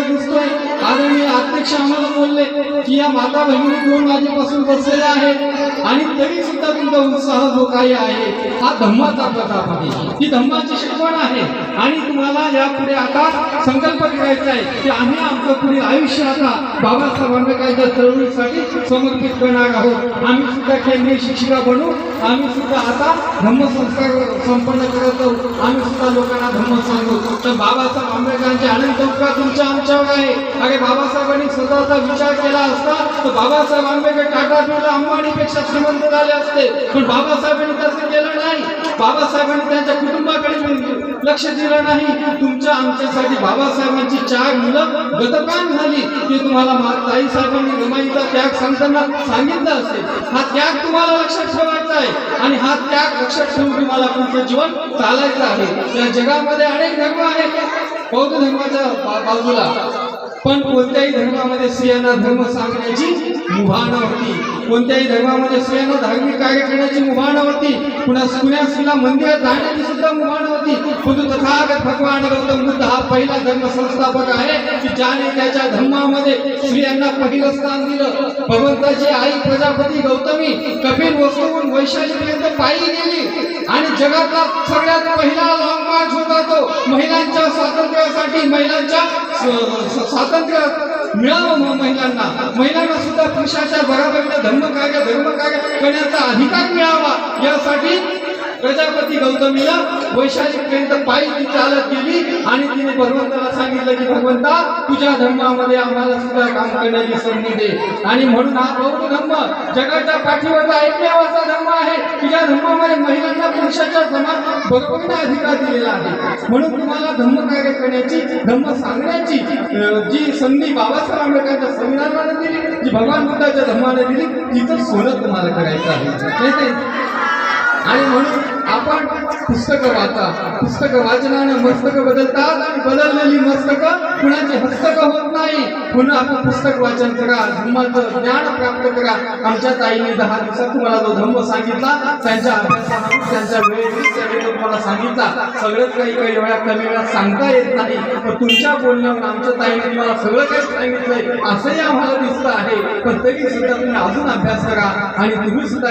বিষয়বস্তু আদরণীয় अध्यक्ष आम्हाला बोलले की या माता बहिणी दोन वाजेपासून बसलेल्या आहेत आणि तरी सुद्धा तुमचा उत्साह जो काही आहे हा धम्माचा प्रताप आहे. ही धम्माची शिकवण आहे. आणि तुम्हाला यापुढे आता संकल्प करायचा आहे की आम्ही आमचं पुढील आयुष्य आता बाबासाहेब आंबेडकरांच्या चळवळीसाठी समर्पित करणार आहोत. आम्ही सुद्धा केंद्रीय शिक्षिका बनू. आम्ही सुद्धा आता धम्मसंस्कार संपन्न करत आहोत. आम्ही सुद्धा लोकांना धम्म सांगू. तर बाबासाहेब आंबेडकरांचे अनंत उपकार तुमच्या आमच्यावर आहे. अरे बाबासाहेबांनी स्वतःचा विचार केला असता तर बाबासाहेब आंबेडकर टाटा बिर्ला अंबानीपेक्षा श्रीमंत झाले असते. पण बाबासाहेबांनी तसं केलं नाही. बाबासाहेबांनी त्यांच्या कुटुंबाकडे लक्ष दिलं नाही. तुमच्या आमच्यासाठी बाबासाहेबांची चार मुलं गतकान झाली. ते तुम्हाला ताई साहेबांनी रमाईचा त्याग सांगताना सांगितलं असेल. हा त्याग तुम्हाला लक्षात ठेवायचा आहे. आणि हा त्याग लक्षात ठेवून तुम्हाला तुमचं जीवन चालायचं आहे. या जगामध्ये अनेक धर्म आहेत. बौद्ध धर्माच्या बाजूला पण कोणत्याही धर्मामध्ये स्त्रियांना धर्म सांगण्याची मुभा नव्हती कोणत्याही धर्मामध्ये स्त्रियांना धार्मिक कार्य करण्याची मुभा नव्हती पुन्हा पुण्या स्त्रीला मंदिरात जाण्याची सुद्धा मुभा नव्हती परंतु तथागत भगवान गौतम बुद्ध हा पहिला धर्म संस्थापक आहे की ज्याने त्याच्या धर्मामध्ये स्त्रियांना पहिलं स्थान दिलं. भगवंताची आई प्रजापती गौतमी कपिल वस्तूहून वैशालीपर्यंत पायी गेली. जगातला सगळ्यात पहिला लॉंग मार्च होता तो. महिलांच्या स्वातंत्र्यासाठी महिलांच्या स्वातंत्र्य मिळावं महिलांना. महिलांना सुद्धा पुरुषाच्या बरोबरीने धर्मकार्य धर्मकार्य करण्याचा अधिकार मिळावा. यासाठी प्रजापती गौतमीला वैशालीपर्यंत पायी ती चालत गेली आणि तिने भगवंताला सांगितलं की भगवंता तुझ्या धर्मामध्ये आम्हाला सुद्धा काम करण्याची संधी दे. आणि म्हणून हा बौद्ध धर्म जगाच्या पाठीवरचा एकमेवाचा धर्म आहे. तुझ्या धर्मामध्ये महिला पुरुषाच्या समान बरोबरीने अधिकार दिलेला आहे. म्हणून तुम्हाला धम्म कार्य करण्याची धम्म सांगण्याची जी संधी बाबासाहेब आंबेडकरांच्या संविधानाने दिली जी भगवान बुद्धाच्या धम्माने दिली तिथं सोनं तुम्हाला करायचं आहे. आणि म्हणून आपण पुस्तकं वाचा. पुस्तकं वाचनाने मस्तकं बदलतात आणि बदललेली मस्तकं कुणाची हस्तक होत नाही. पुन्हा आपण पुस्तक वाचन करा. धर्माचं ज्ञान प्राप्त करा. आमच्या ताईने दहा दिवसात तुम्हाला जो धम्म सांगितला त्यांच्या अभ्यासामध्ये त्यांच्या वेळेस तुम्हाला सांगितला. सगळंच काही काही वेळा कमी वेळा सांगता येत नाही. पण तुमच्या बोलण्यावर आमच्या ताईने तुम्हाला सगळं काही सांगितलंय. असंही आम्हाला दिसतं आहे. पण तरी सुद्धा तुम्ही अजून अभ्यास करा. आणि तुम्ही सुद्धा